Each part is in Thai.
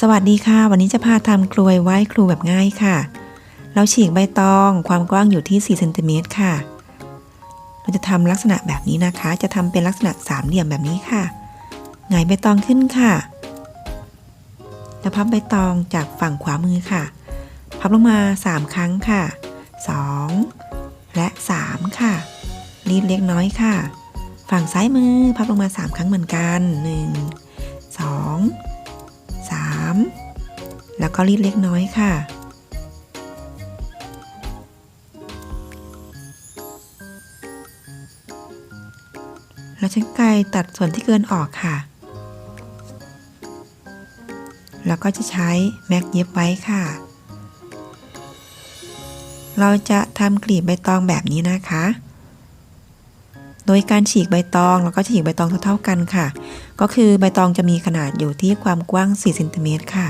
สวัสดีค่ะ วันนี้จะพาทำกลวยไหว้ครูแบบง่ายค่ะ เราฉีกใบตองความกว้างอยู่ที่4เซนติเมตรค่ะ เราจะทำลักษณะแบบนี้นะคะ จะทำเป็นลักษณะสามเหลี่ยมแบบนี้ค่ะหงายใบตองขึ้นค่ะ แล้วพับใบตองจากฝั่งขวามือค่ะ พับลงมา 3 ครั้งค่ะ 2 และ 3 ค่ะรีดเล็กน้อยค่ะ ฝั่งซ้ายมือพับลงมา 3 ครั้งเหมือนกัน 1 2 3 แล้วก็รีดเล็กน้อยค่ะแล้วใช้ไกรตัดส่วนที่เกินออกค่ะ แล้วก็จะใช้แม็กเย็บไว้ค่ะ เราจะทำกลีบใบตองแบบนี้นะคะ โดยการฉีกใบตองแล้วก็ฉีกใบตองเท่าๆกันค่ะ ก็คือใบตองจะมีขนาดอยู่ที่ความกว้าง 4 เซนติเมตรค่ะ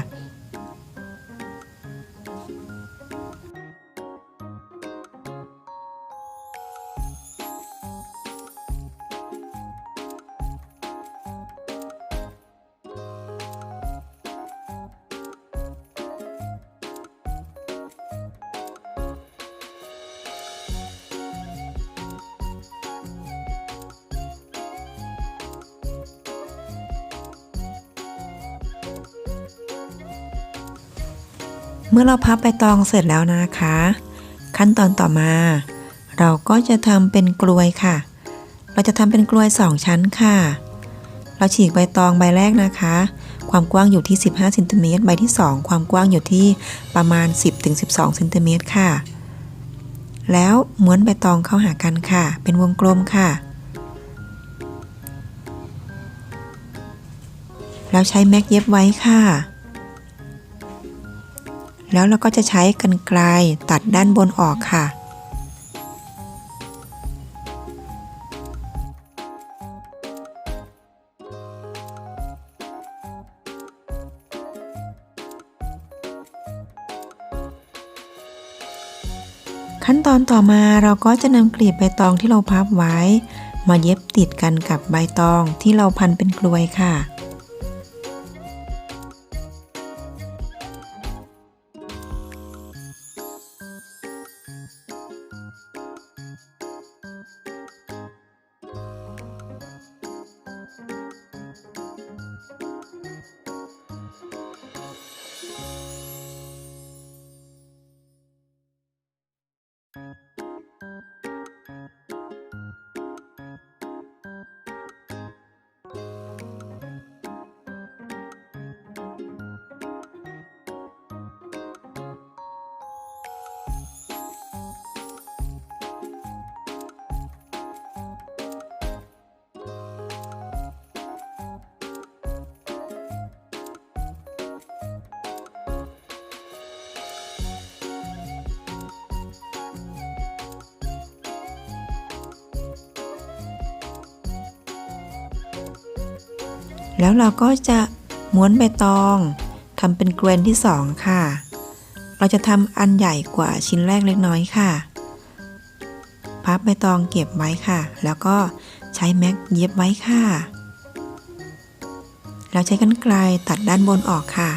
เมื่อเราพับใบตองเสร็จแล้วนะคะ ขั้นตอนต่อมา เราก็จะทำเป็นกลวยค่ะ เราจะทำเป็นกลวย2ชั้นค่ะ เราฉีกใบตองใบแรกนะคะ ความกว้างอยู่ที่ 15เซนติเมตรใบที่ 2 ความกว้างอยู่ที่ประมาณ 10-12เซนติเมตรค่ะ แล้วม้วนใบตองเข้าหากันค่ะ เป็นวงกลมค่ะแล้วใช้แม็กเย็บไว้ค่ะ แล้วเราก็จะใช้กันไกลตัดด้านบนออกค่ะ ขั้นตอนต่อมาเราก็จะนำกลีบใบตองที่เราพับไว้ มาเย็บติดกันกับใบตองที่เราพันเป็นกลวยค่ะ แล้วเราก็จะม้วนใบตองทำเป็นเกวียนที่สองค่ะ เราจะทำอันใหญ่กว่าชิ้นแรกเล็กน้อยค่ะ พับใบตองเก็บไว้ค่ะ แล้วก็ใช้แม็กเย็บไว้ค่ะ แล้วใช้กันไกลตัดด้านบนออกค่ะ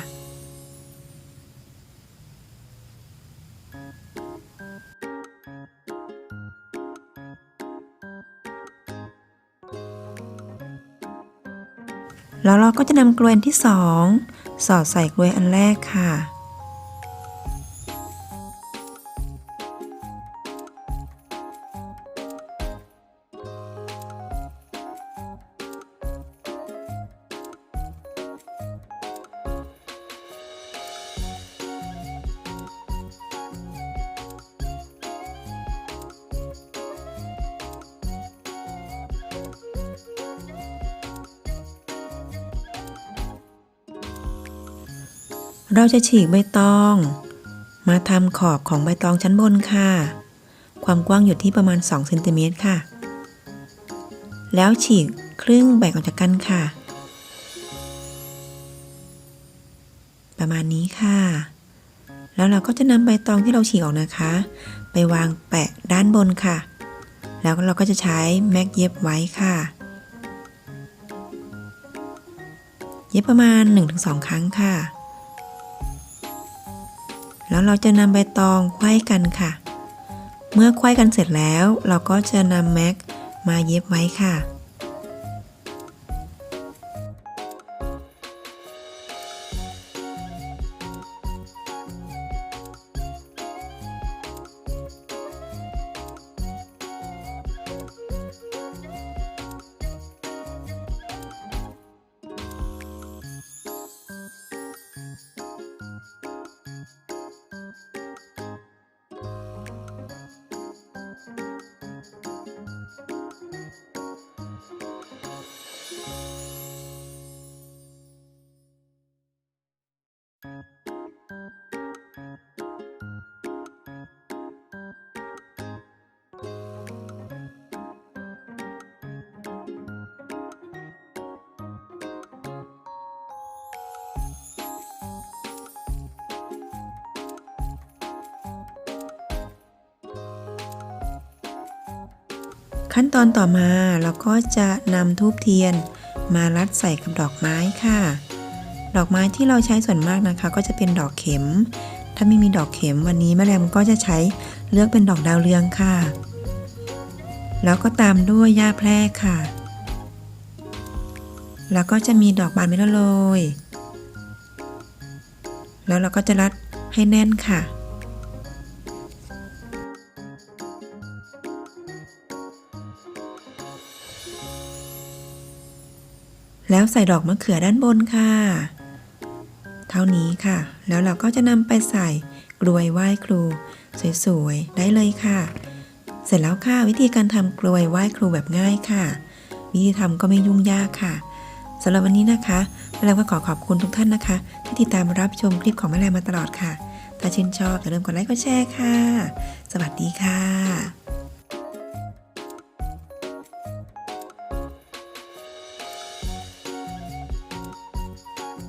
แล้วเราก็จะนำกลวยที่สองสอดใส่กลวยอันแรกค่ะ เราจะฉีกใบตอง มาทำขอบของใบตองชั้นบนค่ะ ความกว้างอยู่ที่ประมาณ2เซนติเมตรค่ะ แล้วฉีกครึ่งแบ่งออกจากกันค่ะ ประมาณนี้ค่ะ แล้วเราก็จะนำใบตองที่เราฉีกออกนะคะ ไปวางแปะด้านบนค่ะ แล้วเราก็จะใช้แม็กเย็บไว้ค่ะ เย็บประมาณ 1-2 ครั้งค่ะ แล้วเราจะนำใบตองไขว้กันค่ะ เมื่อไขว้กันเสร็จแล้ว เราก็จะนำแม็กมาเย็บไว้ค่ะ ขั้นตอนต่อมาเราก็จะนำทูบเทียน มารัดใส่กับดอกไม้ค่ะ ดอกไม้ที่เราใช้ส่วนมากนะคะ ก็จะเป็นดอกเข็ม ถ้าไม่มีดอกเข็มวันนี้แม่แรมก็จะใช้เลือกเป็นดอกดาวเรืองค่ะ แล้วก็ตามด้วยหญ้าแพรกค่ะ แล้วก็จะมีดอกบานไม่ละโรยแล้วเราก็จะรัดให้แน่นค่ะ แล้วใส่ดอกมะเขือด้านบนค่ะ เท่านี้ค่ะ แล้วเราก็จะนำไปใส่กลวยไหว้ครู สวยๆ ได้เลยค่ะ เสร็จแล้วค่ะวิธีการทำกลวยไหว้ครูแบบง่ายค่ะ วิธีทำก็ไม่ยุ่งยากค่ะสำหรับวันนี้นะคะแม่แรมก็ขอขอบคุณทุกท่านนะคะ ที่ติดตามรับชมคลิปของแม่แรมมาตลอดค่ะ ถ้าชื่นชอบอย่าลืมกดไลค์กดแชร์ค่ะ สวัสดีค่ะ